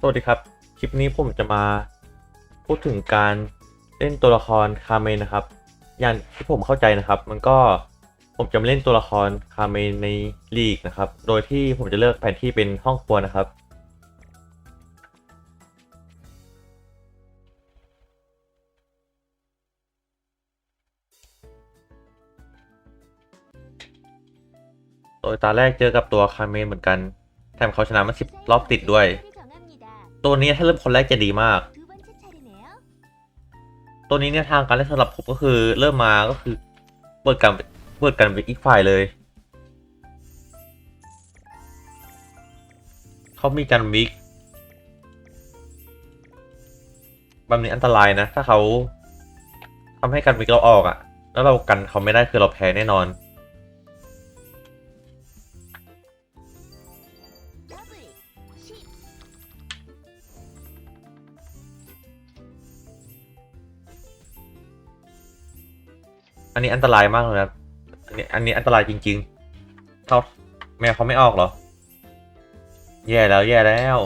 สวัสดีครับ คลิปนี้ผมจะมาพูดถึงการเล่นตัวละครคาเมนนะครับ อย่างที่ผมเข้าใจนะครับ มันก็ผมจะมาเล่นตัวละครคาเมนในลีกนะครับ โดยที่ผมจะเลือกแผนที่เป็นห้องครัวนะครับ โดยตาแรกเจอกับตัวคาเมนเหมือนกัน แถมเขาชนะมาสิบรอบติดด้วย ตัวนี้ถ้าเริ่มคนแรกจะดีมาก ตัวนี้เนี่ยทางการเล่นสำหรับผมก็คือเริ่มมาก็คือเปิดกันเปิดกันเป็นอีกฝ่ายเลย เขามีการวิกแบบนี้อันตรายนะ ถ้าเขาทำให้การวิกเราออกอะ่ะ แล้วเรากันเขาไม่ได้คือเราแพ้แน่นอน อันนี้อันตรายมากเลยนะอันนี้อันนี้อันตรายจริงๆเขาแมวเขาไม่ออกเหรอ แย่แล้วแย่แล้ว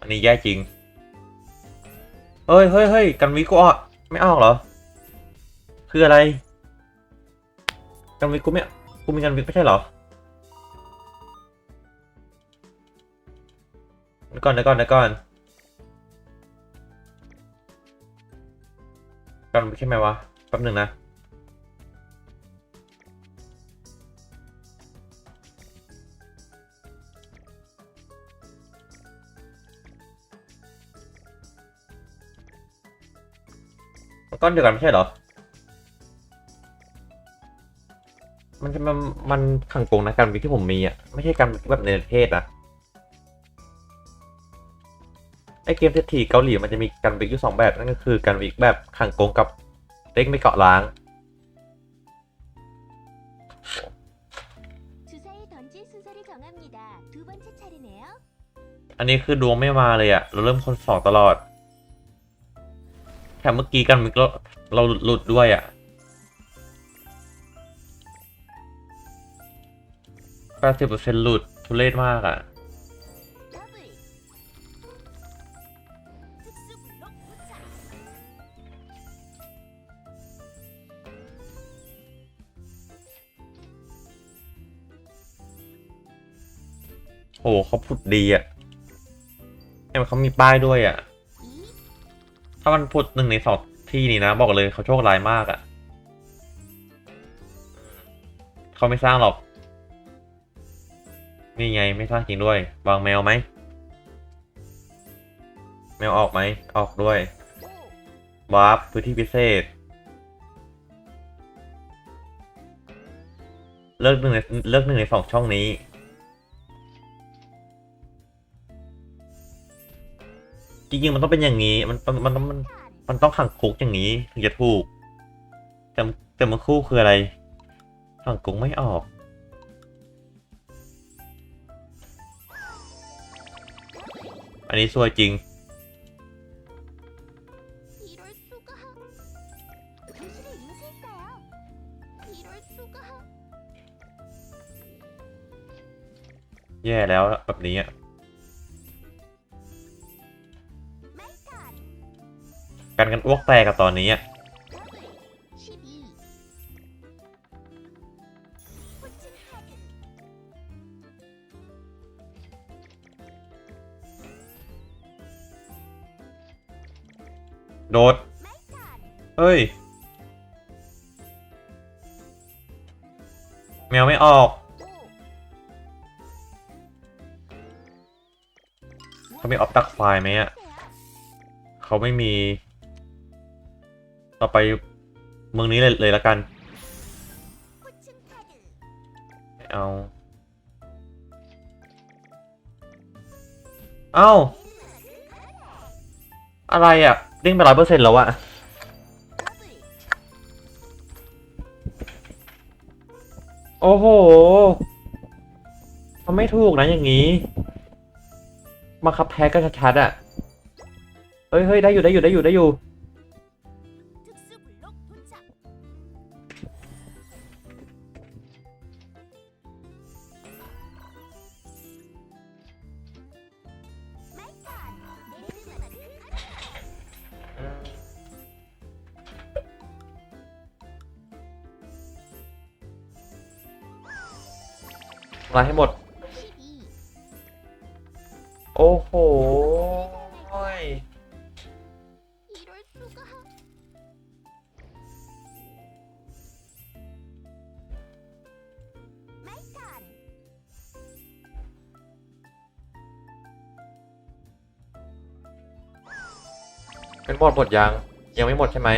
อันนี้แย่จริง เฮ้ยเฮ้ยเฮ้ยกันวิกูออกไม่ออกเหรอ คืออะไร กันวิกูไม่กูมีกันวิกไม่ใช่เหรอเดี๋ยวก่อนเดี๋ยวก่อนเดี๋ยวก่อน กันใช่ไหมวะ แป๊บหนึ่งนะ ก้อนเดียวกันไม่ใช่เหรอ มันจะมันมันขังโกงนะการวิกที่ผมมีอะ ไม่ใช่การวิกแบบในประเทศอะ ไอเกมเททีเกาหลีมันจะมีการวิกอยู่สองแบบ นั่นก็คือการวิกแบบขังโกงกับเล็กไม่เกาะล้าง อันนี้คือดวงไม่มาเลยอะเราเริ่มคนสองตลอดแถมเมื่อกี้กันวิกเราเราหลุดด้วยอะแปดสิบเปอร์เซ็นต์หลุดทุเรศมากอะ หเขาพูดดีอะเห็นเขามีป้ายด้วยอะ.ถ้ามันพูดหนึ่งในสองที่นี่นะ บอกเลยเขาโชคร้ายมากอะเขาไม่สร้างหรอก นี่ไงไม่สร้างจริงด้วย วางแมวไหม แมวออกไหม ออกด้วย.วาร์ปพื้นที่พิเศษ เลิกหนึ่งในเลิกหนึ่งในสองช่องนี้ ริงๆมันต้องเป็นอย่างนี้ มันมันต้องมันมันต้องขังคุกอย่างนี้ถึงจะถูก แต่แต่มันคู่คืออะไรขังคุกไม่ออกอันนี้ซวยจริง แย่แล้วแบบนี้อะ กันกันอ้วกแตกกับตอนนี้อะโดด เฮ้ย แมวไม่ออกเขาไม่ออฟตักไฟไหมอะ เขาไม่มี ต่อไปเมืองนี้เลยเลยละกัน เอา เอาอะไรอะเด้งไปร้อยเปอร์เซ็นต์แล้วอะโอ้โหมันไม่ถูกนะอย่างนี้ มาขับแพ้ก็ชัดๆอะ เฮ้ยเฮ้ยได้อยู่ได้อยู่ได้อยู่ได้อยู่ มาให้หมด โอ้โหเป็นหมดหมดยัง ยังไม่หมดใช่ไหม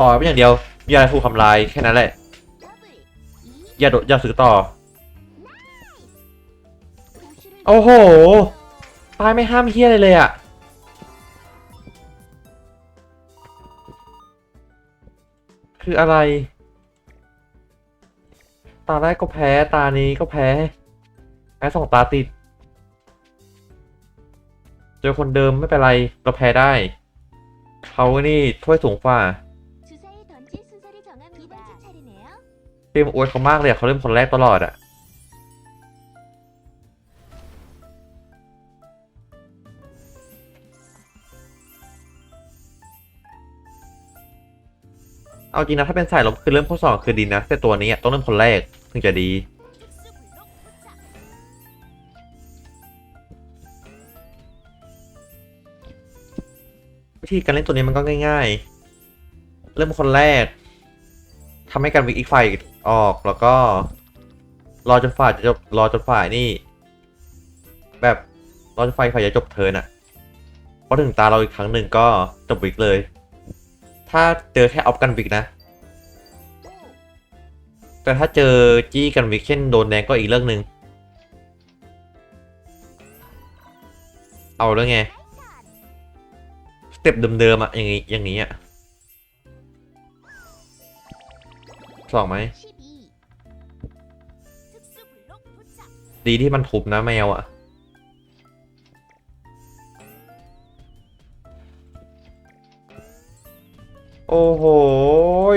ต่อไม่อย่างเดียวอย่าถูกทำลายแค่นั้นแหละ อย่าโดดอย่าซื้อต่อ โอ้โห ตายไม่ห้ามเฮียเลยเลยอะคืออะไร ตาแรกก็แพ้ตานี้ก็แพ้ แพ้สองตาติด เจอคนเดิมไม่เป็นไร เราแพ้ได้ เขานี่ถ้วยสูงฟ้า มโอ๊ตเขามากเลยอะเขาเริ่มคนแรกตลอดอะเอาจริงนะถ้าเป็นสายลมคือเริ่มข้อสองคือดีนะ แต่ตัวนี้ต้องเริ่มคนแรกถึงจะดี วิธีการเล่นตัวนี้มันก็ง่าย ๆ เริ่มคนแรกทำให้การวิกอีกไฟ ออกแล้วก็ รอจนฝ่ายจะจบรอจนฝ่ายนี่ แบบรอจนฝ่ายฝ่ายจะจบเทินอะพอถึงตาเราอีกครั้งหนึ่งก็จบวิกเลย ถ้าเจอแค่ออฟกันวิกนะ,แต่ถ้าเจอจี้กันวิกเช่นโดนแดงก็อีกเรื่องหนึ่งเอาแล้วไง สเต็ปเดิมๆอะอย่างงี้อย่างนี้อะสองไหม ดีที่มันทุบนะแมวอะโอ้โห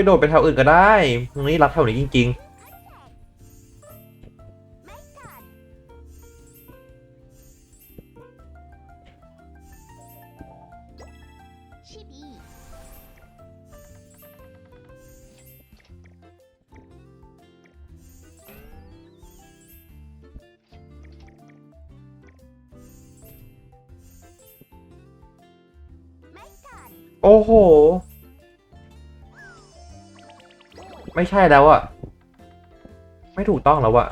โดดไปแถวอื่นก็ได้ตรงนี้รักแถวนี้จริงไม่ทัน 12. โอ้โห ไม่ใช่แล้วอะไม่ถูกต้องแล้วอะ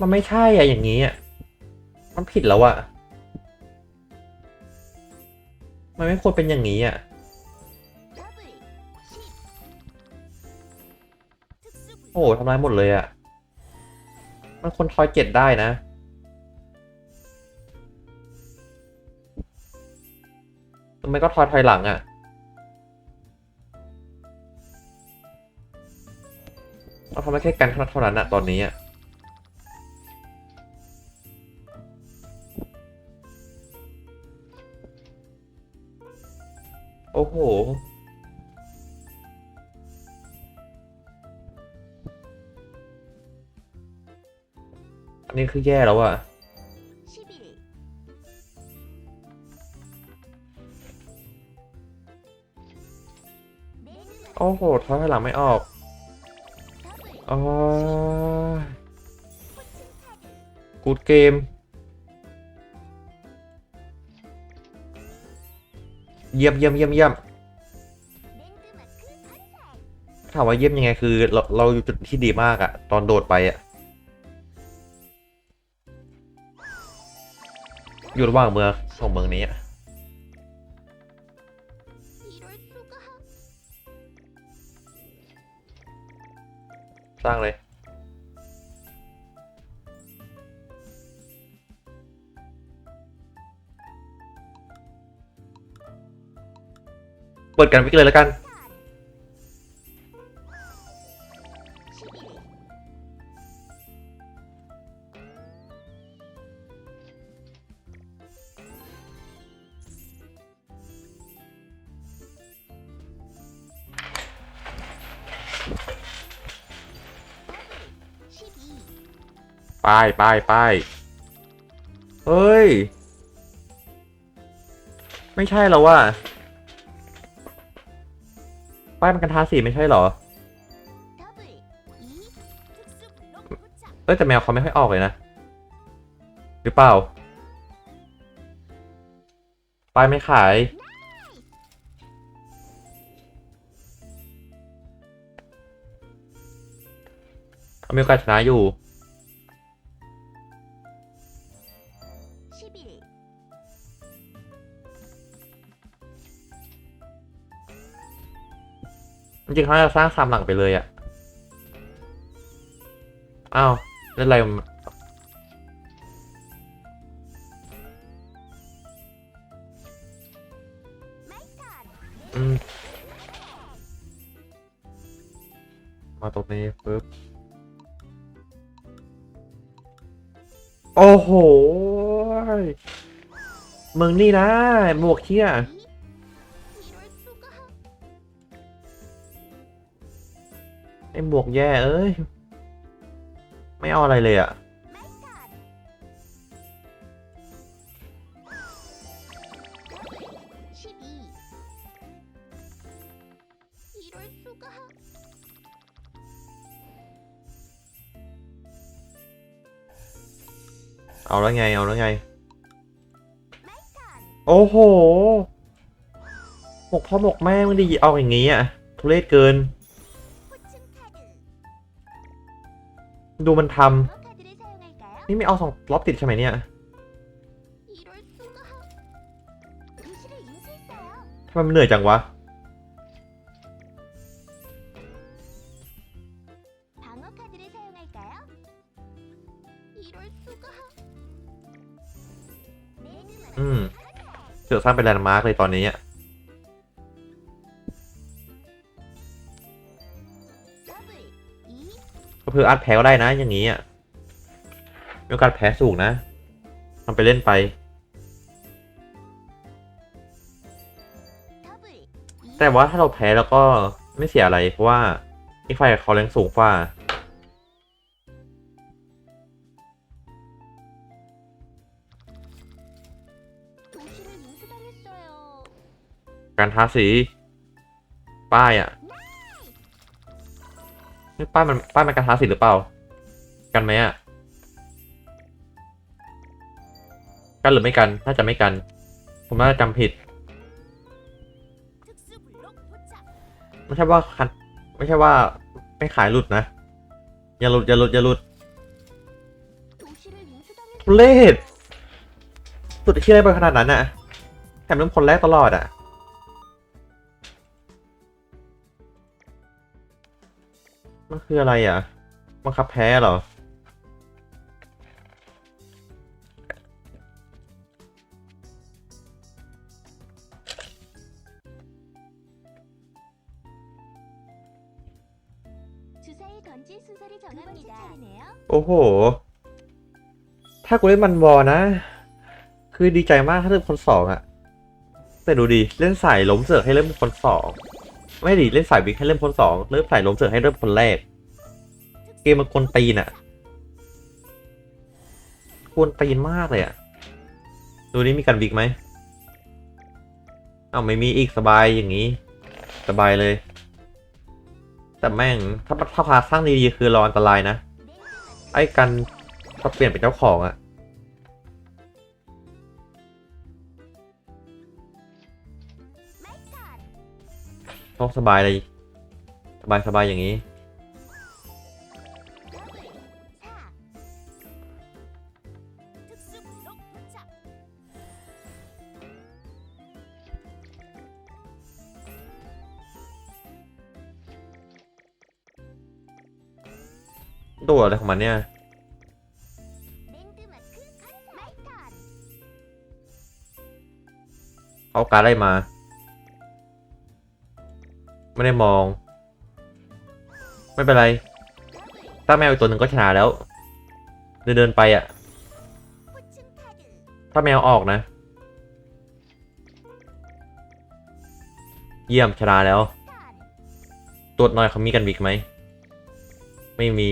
มันไม่ใช่อะอย่างนี้อะมันผิดแล้วอะมันไม่ควรเป็นอย่างนี้อะโอ้ทำลายหมดเลยอะมันคนทอยเจ็ดได้นะ ทำไมก็ทอยถอยหลังอะเราทำได้แค่กันเท่านั้นอะตอนนี้อะโอ้โหอันนี้คือแย่แล้วอะ โอ้โหถอยหลังไม่ออกโอกูดเกม เยี่ยมเยี่ยมเยี่ยมเยี่ยมถามว่าเยี่ยมยังไงคือ เราเราอยู่จุดที่ดีมากอะตอนโดดไปอะอยู่ระหว่างเมืองสองเมืองนี้อะ สร้างเลยเปิดกันวิกเลยแล้วกัน ป้ายป้ายป้ายเฮ้ย ไม่ใช่แล้วว่าป้ายมันกันทาสีไม่ใช่หรอ เอ้ยแต่แมวเขาไม่ค่อยออกเลยนะ หรือเปล่า ป้ายไม่ขาย มีโอกาสชนะอยู่ จริงเขาจะสร้างสามหลังไปเลยอะอ้าวเล่นอะไรมาตรงนี้ปึ๊บโอ้โห มึงนี่นะบวกเที่ย บวกแย่เอ้ย ไม่เอาอะไรเลยอะเอาแล้วไง เอาแล้วไง โอ้โหหมกพ่อหมกแม่มึงได้เอาอย่างงี้อะทุเรศเกิน ดูมันทำนี่ไม่เอาสองล็อบติดใช่ไหมเนี่ยทำไมมันเหนื่อยจังวะอืมเสือสร้างเป็นแลนด์มาร์กเลยตอนนี้อะ คืออัดแพ้ก็ได้นะ อย่างนี้อะมีโอกาสแพ้สูงนะทำไปเล่นไป แต่ว่าถ้าเราแพ้แล้วก็ไม่เสียอะไร เพราะว่าอีกฝ่ายเขาแรงสูงกว่าการทาสี ป้ายอะ่ะ นี่ป้ายมันป้ายมันกระทาสิหรือเปล่า กันไหมอะ กันหรือไม่กัน น่าจะไม่กัน ผมน่าจะจำผิด ไม่ใช่ว่าคันไม่ใช่ว่าไม่ขายหลุดนะ อย่าหลุดอย่าหลุดอย่าหลุดทุเลศสุดที่ได้ไปขนาดนั้นอะ แถมเริ่มคนแรกตลอดอะ มันคืออะไรอะบังคับแพ้เหรอ โอ้โห ถ้ากูเล่นมันวอนะ คือดีใจมากถ้าเล่นคนสองอะแต่ดูดี เล่นสายล้มเสือกให้เล่นนคนสอง ไม่ดิเล่นสายวิกให้เริ่มคนสองเริ่มสายล้มเสือให้เริ่มคนแรก เกมมันกวนตีนอะกวนตีนมากเลยอะดูนี่มีการวิกไหมอ้าวไม่มีอีกสบายอย่างนี้ สบายเลย แต่แม่งถ้าถ้าพาสร้างดีๆคือรออันตรายนะ ไอ้กันถ้าเปลี่ยนเป็นเจ้าของอะ อสบายเลยสบายสบายอย่างนี้ตัวอะไรของมันเนี่ยเอาการได้มา ไม่ได้มอง ไม่เป็นไรถ้าแมวอีกตัวหนึ่งก็ชนะแล้ว เดินเดินไปอะ่ะ ถ้าแมวออกนะ เยี่ยมชนะแล้ว ตรวจหน่อยเขามีกันบิกไหม ไม่มี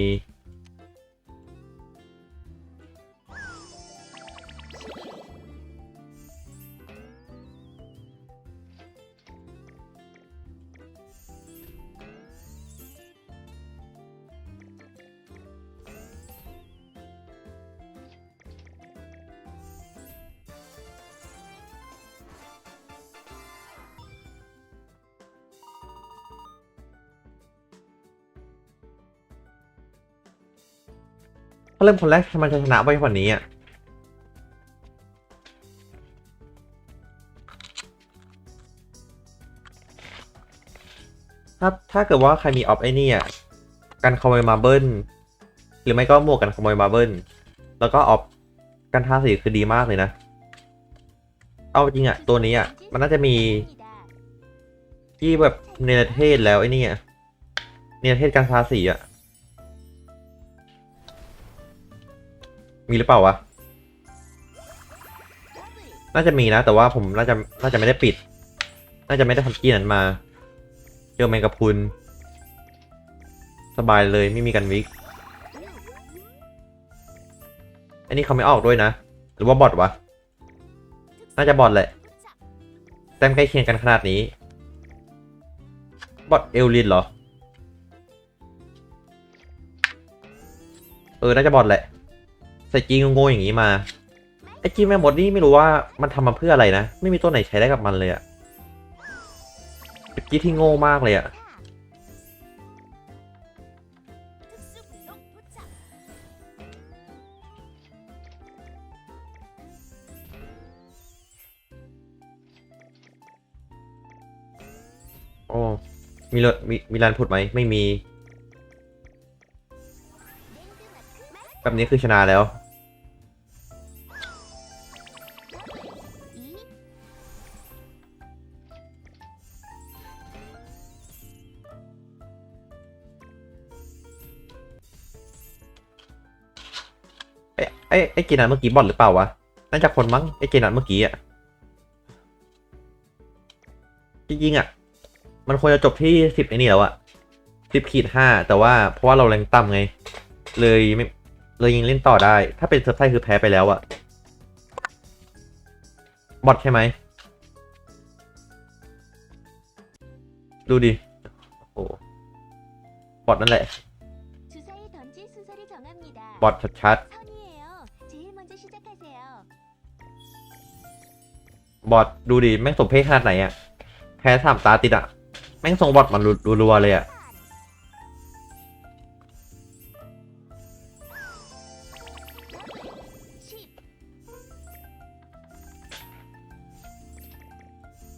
เริ่มคนแรกทำไมจะชนะไปกว่านี้อะถ้าถ้าเกิดว่าใครมีออฟไอ้นี่อะการขโมยมาเบิลหรือไม่ก็หมวกกันขโมยมาเบิลแล้วก็ออฟกันท่าสีคือดีมากเลยนะ เอาจริงอะ ตัวนี้อะ มันน่าจะมี ที่แบบเนรเทศแล้วไอ้นี่อะเนรเทศการทาสีอะ มีหรือเปล่าวะ น่าจะมีนะ แต่ว่าผมน่าจะน่าจะไม่ได้ปิด น่าจะไม่ได้ทำกี้นั้นมา เจอแมงกะพรุน สบายเลยไม่มีกันวิก อันนี้เขาไม่ออกด้วยนะ หรือว่าบอทวะ น่าจะบอทแหละ แต้มใกล้เคียงกันขนาดนี้ บอทเอลลินเหรอ เออ น่าจะบอทแหละ ใส่จีงโง่ๆอย่างนี้มาไอจีแม่มดนี่ไม่รู้ว่ามันทำมาเพื่ออะไรนะ ไม่มีตัวไหนใช้ได้กับมันเลยอะเป็นจีที่โง่มากเลยอะโอ้มีรถมีมีลานผุดไหมไม่มี แบบนี้คือชนะแล้ว ไอ้ไอ้เกนันเมื่อกี้บอดหรือเปล่าวะ น่าจะคนมั้งไอ้เกนันเมื่อกี้อะจริงๆอะ มันควรจะจบที่สิบไอ้นี่แล้วอะสิบขีดห้าแต่ว่าเพราะว่าเราแรงต่ำไง เลยไม่เลยยิงเล่นต่อได้ ถ้าเป็นเซิร์ฟไทคือแพ้ไปแล้วอะบอดใช่ไหมดูดิ โอ้บอดนั่นแหละ บอดชัดๆ บอทดูดิแม่งสมเพศขนาดไหนอะแพ้สามตาติดอะแม่งส่งบอทมันรัวๆเลยอะ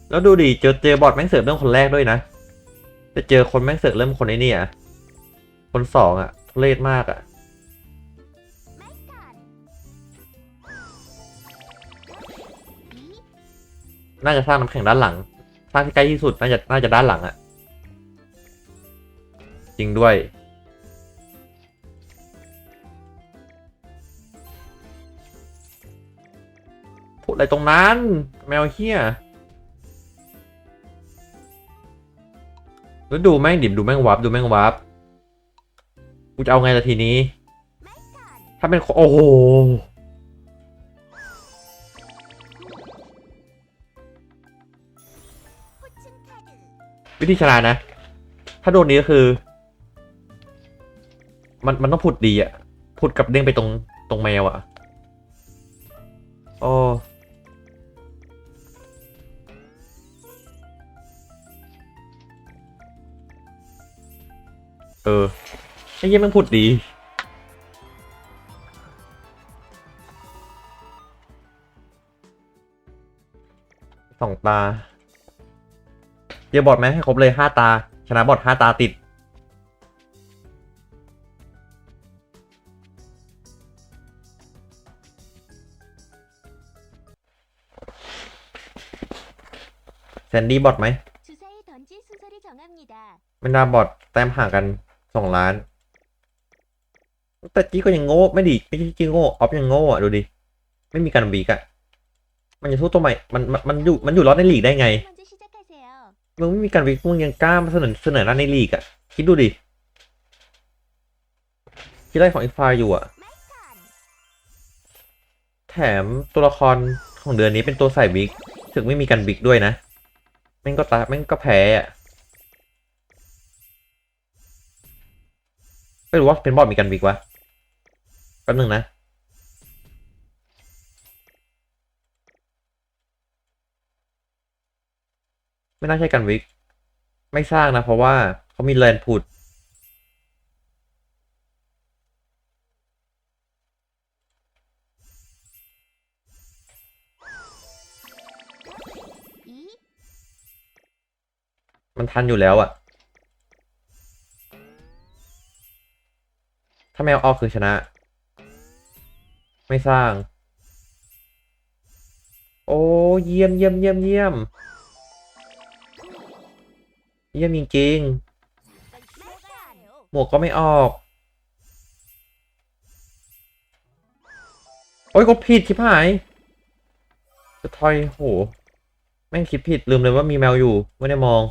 แล้วดูดิเจอเจอบอทแม่งเสิร์ฟเริ่มคนแรกด้วยนะแต่เจอคนแม่งเสิร์ฟเริ่มคนไอ้นี่อะคนสองอะทุเรศมากอะ น่าจะสร้างน้ำแข็งด้านหลัง สร้างที่ใกล้ที่สุดน่าจะน่าจะด้านหลังอะจริงด้วย พูดอะไรตรงนั้น แมวเฮียแล้วดูแม่งดิบดูแม่งวับดูแม่งวับกูจะเอาไงละทีนี้ ถ้าเป็นโอ้โห วิธีชนะนะ ถ้าโดนนี้ก็คือ มันมันต้องผุดดีอะผุดกับเด้งไปตรงตรงแมวอะโอ้เออไอ้เยี่ยมันผุดดีสองตา ลียบอร์ดไหมให้ครบเลยห้าตา ชนะบอร์ดห้าตาติด แซนดี้บอร์ดไหมเป็นดาบอร์ดแต้มห่างกันสองล้าน แต่จี้ก็ยังโง่ไม่ดีไม่ใช่จี้โง่ออฟยังโง่อะดูดิ ไม่มีการบีกอะมันจะสู้ตัวใหม่มันมันอยู่มันอยู่ล็อดในหลีกได้ไง มึงไม่มีการวิเคมึงยังกล้ามาเสนอเสนอหน้าในลีกอะคิดดูดิคิดไรของอีกฝ่ายอยู่อะแถมตัวละครของเดือนนี้เป็นตัวใส่บิ๊กถึงไม่มีการบิ๊กด้วยนะแม่งก็ตาแม่งก็แพ้อะไม่รู้ว่าเป็นบอดมีการบิ๊กวะแป๊บนึงนะ ไม่น่าใช่กันวิก ไม่สร้างนะ เพราะว่าเขามีแลนพุดมันทันอยู่แล้วอะถ้าแมวออกคือชนะ ไม่สร้าง โอ้ เยี่ยมเยี่ยมเยี่ยมเยี่ยม เยี่ยมจริงๆหมวกก็ไม่ออก โอ้ยกดผิดชิบหาย จะทอยโห แม่งคิดผิดลืมเลยว่ามีแมวอยู่ ไม่ได้มอง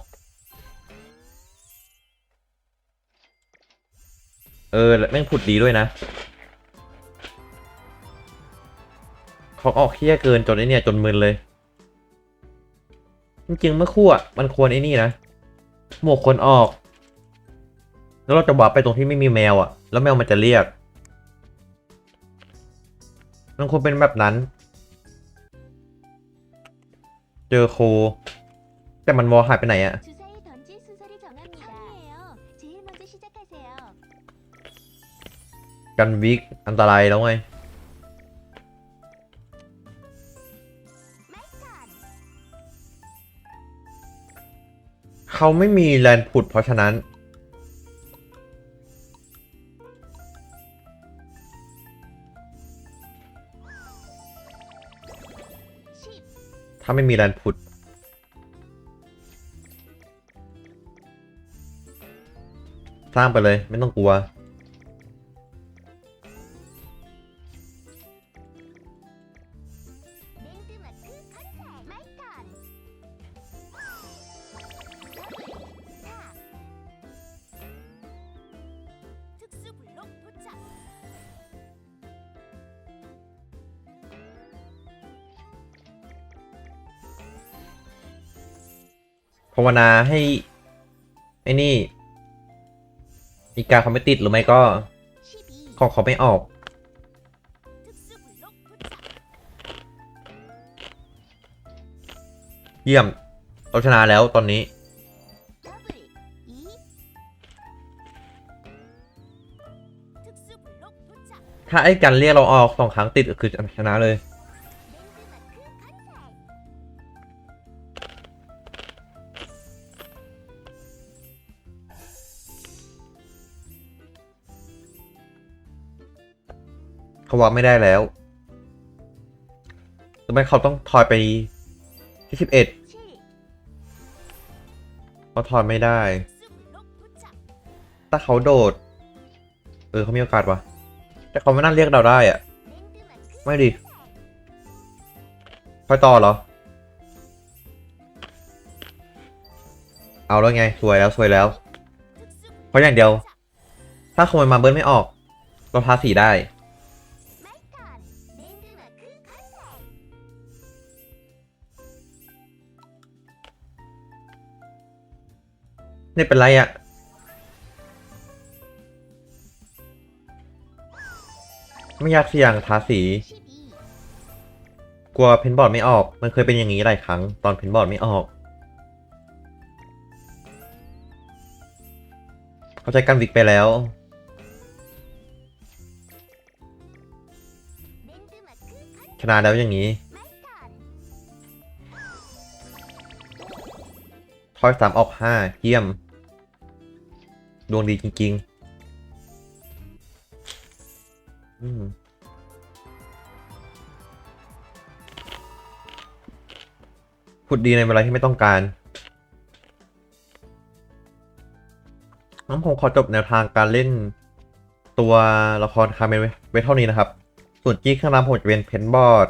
เออแล้วแม่งผุดดีด้วยนะเขาออกเคี้ยเกินจนไอเนี่ยจนมึนเลย จริงๆเมื่อครู่อะมันควรไอ้นี่นะ หมวกคนออก แล้วเราจะวาร์ไปตรงที่ไม่มีแมวอะ่ะ แล้วแมวมันจะเรียก มันควรเป็นแบบนั้น เจอโค แต่มันวอหายไปไหนอะ่ะ กันวิกอันตรายแล้วไง เขาไม่มีแลนผุดเพราะฉะนั้น ถ้าไม่มีแลนผุด สร้างไปเลยไม่ต้องกลัวาวนาให้ไอ้นี่อีกาเขาไม่ติดหรือไม่ก็ของเขาไม่ออก เยี่ยมเราชนะแล้วตอนนี้ ถ้าไอ้กันเรียกเราออกสองครั้งติดก็คือชนะเลย วับไม่ได้แล้วทำไมเขาต้องถอยไปที่สิบเอ็ดเขาถอยไม่ได้ ถ้าเขาโดด เออเขามีโอกาสวะแต่เขาไม่น่าเรียกเราได้อะไม่ดีค่อยต่อเหรอ เอาแล้วไง สวยแล้วสวยแล้ว เพราะอย่างเดียว ถ้าขโมยมาเบิร์นไม่ออก เราทาสีได้ นี่เป็นไรอะ่ะ ไม่อยากเสี่ยงทาสี กลัวเพนบอร์ดไม่ออก มันเคยเป็นอย่างนี้หลายครั้ง ตอนเพนบอร์ดไม่ออก เข้าใจกันวิกไปแล้วชนะแล้วอย่างนี้ทอยสามออกห้าเยี่ยม ดวงดีจริงๆ อืมพูดดีในเวลาที่ไม่ต้องการน้ำผมขอจบแนวทางการเล่นตัวละครคาเมนไว้เท่านี้นะครับ ส่วนจี้ข้างล่างผมจะเป็นเพนบอร์ด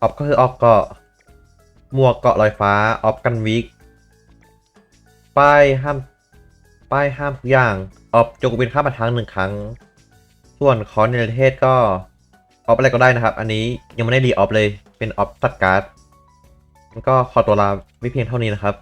ออฟก็คือออฟเกาะหมวกเกาะลอยฟ้า ออฟกันวิก ป้ายห้าม ป้ายห้ามทุกอย่าง ออฟจงเป็นข้ามมาทางหนึ่งครั้ง ส่วนคอนในประเทศก็ ออฟอะไรก็ได้นะครับ อันนี้ยังไม่ได้รีออฟเลย เป็นออฟตัดการ์ดมันก็ขอตัวลาไม่เพียงเท่านี้นะครับ